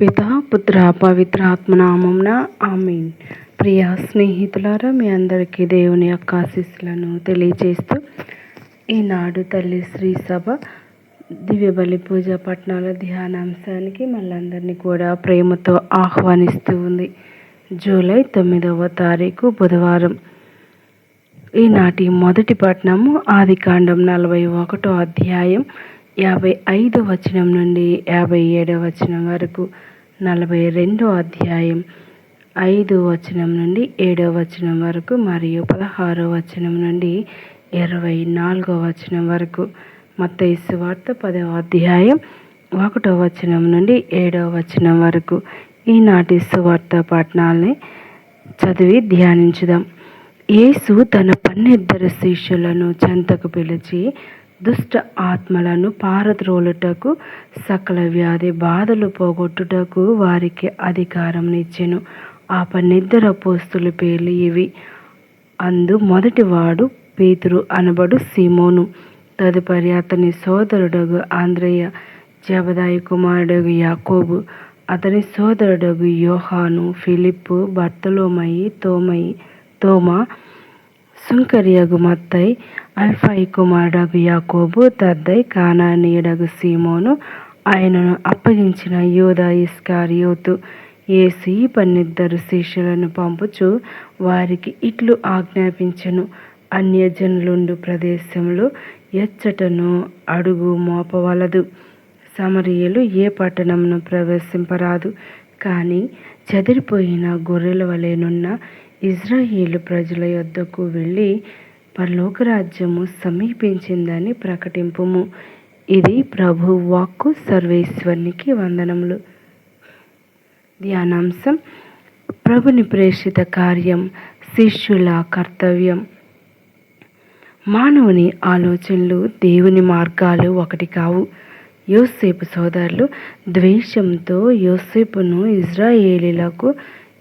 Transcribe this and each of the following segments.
పిత పుత్ర పవిత్ర ఆత్మనామంన ఆమెన్. ప్రియ స్నేహితులారా మీ అందరికీ దేవుని యొక్క ఆశీస్సులను తెలియజేస్తూ ఈనాడు తల్లి శ్రీ సభ దివ్య బలి పూజ పట్టణాల ధ్యానాంశానికి మళ్ళందరినీ కూడా ప్రేమతో ఆహ్వానిస్తూ ఉంది. జూలై తొమ్మిదవ తారీఖు బుధవారం. ఈనాటి మొదటి పట్టణము ఆది కాండం నలభై ఒకటో అధ్యాయం యాభై ఐదు వచనం నుండి యాభై ఏడవ వచనం వరకు నలభై రెండో అధ్యాయం ఐదు వచనం నుండి ఏడవ వచనం వరకు మరియు పదహారో వచనం నుండి ఇరవై నాలుగో వచనం వరకు. మత్తైసు వార్త పదవ అధ్యాయం ఒకటో వచనం నుండి ఏడవ వచనం వరకు. ఈనాటి సువార్త పట్టణాలని చదివి ధ్యానించుదాం. యేసు తన పన్నెద్దరు శిష్యులను చెంతకు పిలిచి దుష్ట ఆత్మలను పారద్రోలుటకు సకల వ్యాధి బాధలు పోగొట్టుటకు వారికి అధికారం ఇచ్చెను ఆ పన్నిద్దరు పోస్తుల పేర్లు ఇవి. అందు మొదటివాడు పేతురు అనబడు సీమోను. తదుపరి అతని సోదరుడగు ఆంధ్రయ్య జబదాయి కుమారుడగు యాకోబు. అతని సోదరుడగు యోహాను ఫిలిప్పు బర్తలోమయి తోమయి తోమా సుంకరియగు మత్తై అల్ఫాయి కుమారుడగు యాకోబు తద్దై కానానీయుడగు సీమోను ఆయనను అప్పగించిన యోధ ఇస్కారియోతు ఈ పన్నిద్దరు శిష్యులను పంపుచు వారికి ఇట్లు ఆజ్ఞాపించను అన్యజనులుండు ప్రదేశంలో ఎచ్చటను అడుగు మోపవలదు సమరియలు ఏ పట్టణమును ప్రవేశింపరాదు కానీ చెదిరిపోయిన గొర్రెల వలెనున్న ఇజ్రాయేలు ప్రజల యొద్దకు వెళ్ళి పరలోకరాజ్యము సమీపించిందని ప్రకటింపుము. ఇది ప్రభు వాక్కు సర్వేశ్వరునికి వందనములు. ధ్యానాంశం ప్రభుని ప్రేషిత కార్యం శిష్యుల కర్తవ్యం. మానవుని ఆలోచనలు దేవుని మార్గాలు ఒకటి కావు. యోసేపు సోదరులు ద్వేషంతో యోసేపును ఇజ్రాయేలీలకు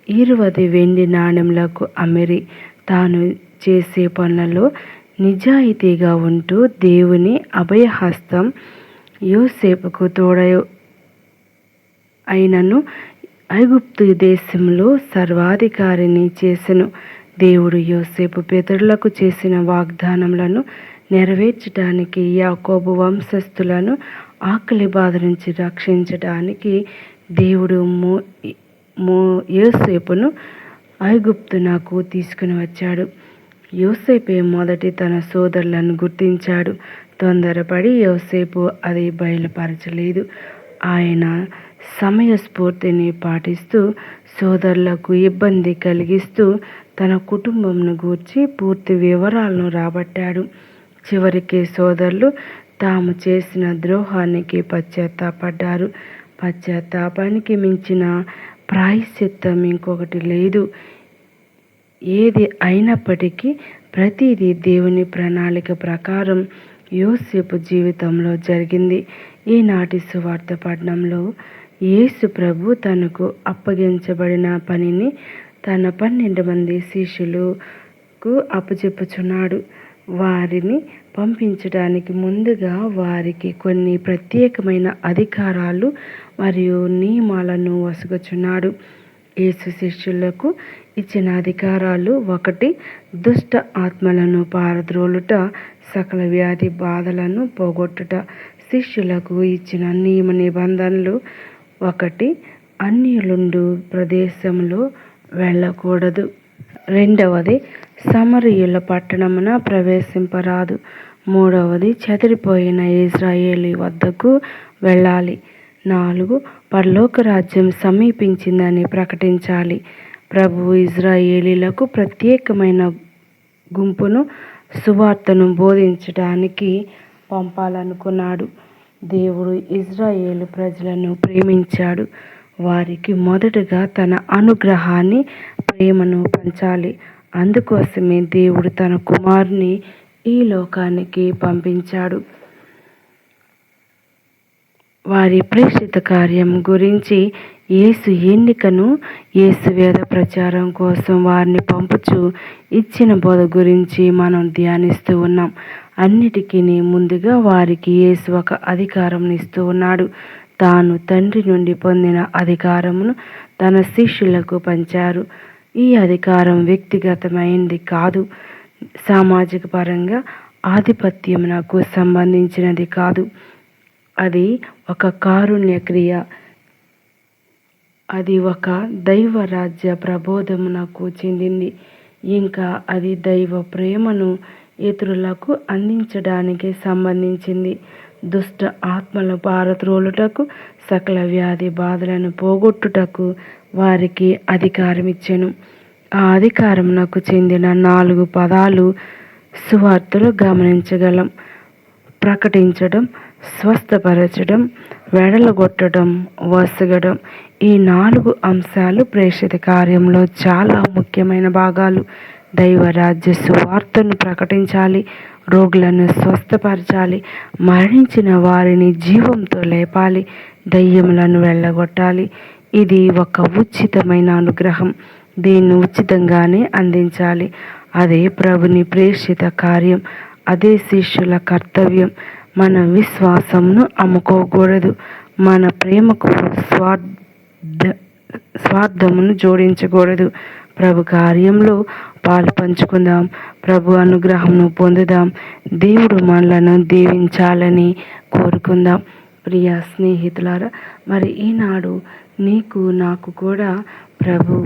ఇరవది వెండి నాణ్యములకు అమెరి. తాను చేసే పనులలో నిజాయితీగా ఉంటూ దేవుని అభయహస్తం యోసేపుకు తోడ అయినను ఐగుప్తు దేశంలో సర్వాధికారిని చేసెను. దేవుడు యోసేపు పితరులకు చేసిన వాగ్దానములను నెరవేర్చడానికి యాకోబు వంశస్థులను ఆకలి బాధ నుంచి రక్షించడానికి దేవుడు మో మో యోసేపును ఐగుప్తునకు తీసుకుని వచ్చాడు. యోసేపే మొదటి తన సోదరులను గుర్తించాడు. తొందరపడి యోసేపు అది బయలుపరచలేదు. ఆయన సమయస్ఫూర్తిని పాటిస్తూ సోదరులకు ఇబ్బంది కలిగిస్తూ తన కుటుంబంను గూర్చి పూర్తి వివరాలను రాబట్టాడు. చివరికి సోదరులు తాము చేసిన ద్రోహానికి పశ్చాత్తాపడ్డారు. పశ్చాత్తాపానికి మించిన ప్రాయశ్చిత్తం ఇంకొకటి లేదు. ఏది అయినప్పటికీ ప్రతిదీ దేవుని ప్రణాళిక ప్రకారం యోసేపు జీవితంలో జరిగింది. ఈనాటి సువార్త పట్టణంలో యేసు ప్రభు తనకు అప్పగించబడిన పనిని తన పన్నెండు మంది శిష్యులకు అప్పచెప్పుచున్నాడు. వారిని పంపించడానికి ముందుగా వారికి కొన్ని ప్రత్యేకమైన అధికారాలు మరియు నియమాలను వసుగుచున్నాడు. యేసు శిష్యులకు ఇచ్చిన అధికారాలు ఒకటి దుష్ట ఆత్మలను పారద్రోలుట సకల వ్యాధి బాధలను పోగొట్టుట. శిష్యులకు ఇచ్చిన నియమ నిబంధనలు ఒకటి అన్యులుండు ప్రదేశంలో వెళ్ళకూడదు. రెండవది సమరయుల పట్టణమున ప్రవేశింపరాదు. మూడవది చెదిరిపోయిన ఇజ్రాయేలీ వద్దకు వెళ్ళాలి. నాలుగు పరలోక రాజ్యం సమీపించిందని ప్రకటించాలి. ప్రభు ఇజ్రాయేలీలకు ప్రత్యేకమైన గుంపును సువార్తను బోధించడానికి పంపాలనుకున్నాడు. దేవుడు ఇజ్రాయేలు ప్రజలను ప్రేమించాడు. వారికి మొదటగా తన అనుగ్రహాన్ని ప్రేమను పంచాలి. అందుకోసమే దేవుడు తన కుమారుని ఈ లోకానికి పంపించాడు. వారి ప్రేషిత కార్యం గురించి యేసు ఎన్నికను యేసు వేద ప్రచారం కోసం వారిని పంపుచు ఇచ్చిన బోధ గురించి మనం ధ్యానిస్తూ ఉన్నాం. అన్నిటికీ ముందుగా వారికి యేసు ఒక అధికారం ఇస్తూ ఉన్నాడు. తాను తండ్రి నుండి పొందిన అధికారమును తన శిష్యులకు పంచారు. ఈ అధికారం వ్యక్తిగతమైనది కాదు. సామాజిక పరంగా ఆధిపత్యం నాకు సంబంధించినది కాదు. అది ఒక కారుణ్య క్రియ అది ఒక దైవ రాజ్య ప్రబోధమునకు చెందింది. ఇంకా అది దైవ ప్రేమను ఇతరులకు అందించడానికి సంబంధించింది. దుష్ట ఆత్మల పారత్రోలుటకు సకల వ్యాధి బాధలను పోగొట్టుటకు వారికి అధికారం ఇచ్చెను ఆ అధికారమునకు చెందిన నాలుగు పదాలు సువార్తలు గమనించగలం. ప్రకటించడం స్వస్థపరచడం వెడలగొట్టడం వసగడం ఈ నాలుగు అంశాలు ప్రేషిత కార్యంలో చాలా ముఖ్యమైన భాగాలు. దైవరాజ్య సువార్తను ప్రకటించాలి రోగులను స్వస్థపరచాలి మరణించిన వారిని జీవంతో లేపాలి దయ్యములను వెళ్ళగొట్టాలి ఇది ఒక ఉచితమైన అనుగ్రహం. దీన్ని ఉచితంగానే అందించాలి. అదే ప్రభుని ప్రేషిత కార్యం. అదే శిష్యుల కర్తవ్యం. మన విశ్వాసంను అమ్ముకోకూడదు. మన ప్రేమకు స్వార్థ స్వార్థమును జోడించకూడదు. ప్రభు కార్యంలో పాలు పంచుకుందాం ప్రభు అనుగ్రహంను పొందుదాం. దేవుడు మనలను దీవించాలని కోరుకుందాం. ప్రియ స్నేహితులారా మరి ఈనాడు నీకు నాకు కూడా ప్రభు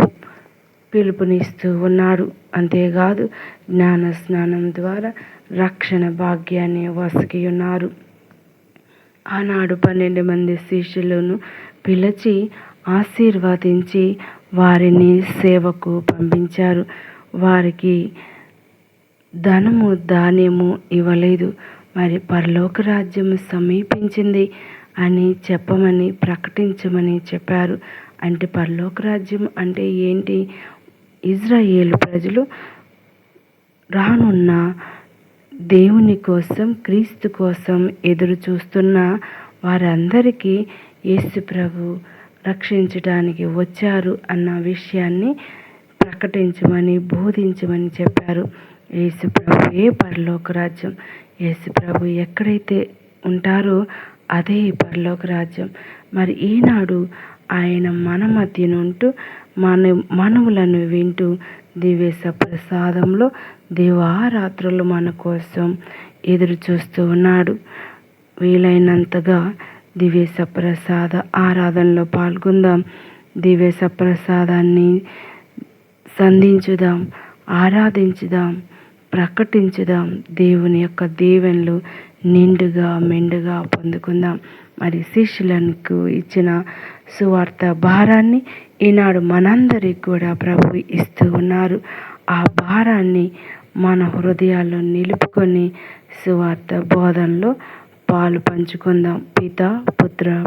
పిలుపునిస్తూ ఉన్నాడు అంతేకాదు జ్ఞాన స్నానం ద్వారా రక్షణ భాగ్యాన్ని వసకి ఉన్నారు ఆనాడు పన్నెండు మంది శిష్యులను పిలిచి ఆశీర్వదించి వారిని సేవకు పంపించారు. వారికి ధనము ధాన్యము ఇవ్వలేదు. మరి పరలోక రాజ్యము సమీపించింది. అని చెప్పమని ప్రకటించమని చెప్పారు. అంటే పరలోక రాజ్యం అంటే ఏంటి? ఇజ్రాయేల్ ప్రజలు రానున్న దేవుని కోసం క్రీస్తు కోసం ఎదురు చూస్తున్న వారందరికీ యేసు ప్రభు రక్షించడానికి వచ్చారు అన్న విషయాన్ని ప్రకటించమని బోధించమని చెప్పారు. యేసు ప్రభుయే పరలోక రాజ్యం. యేసు ప్రభు ఎక్కడైతే ఉంటారో అదే పరలోక రాజ్యం. మరి ఈనాడు ఆయన మన మధ్యనుంటూ మన మనవులను వింటూ దివ్య ప్రసాదంలో దివారాత్రులు మన కోసం ఎదురు చూస్తూ ఉన్నాడు. వీలైనంతగా దివ్య ప్రసాద ఆరాధనలో పాల్గొందాం. దివ్య ప్రసాదాన్ని సంధించుదాం ఆరాధించుదాం ప్రకటించుదాం. దేవుని యొక్క దీవెనలు నిండుగా మెండుగా పొందుకుందాం. మరి శిష్యులకు ఇచ్చిన సువార్త భారాన్ని ఈనాడు మనందరికి కూడా ప్రభు ఇస్తూ ఉన్నారు. ఆ భారాన్ని మన హృదయాల్లో నిలుపుకొని సువార్త బోధనలో పాలు పంచుకుందాం. పిత పుత్ర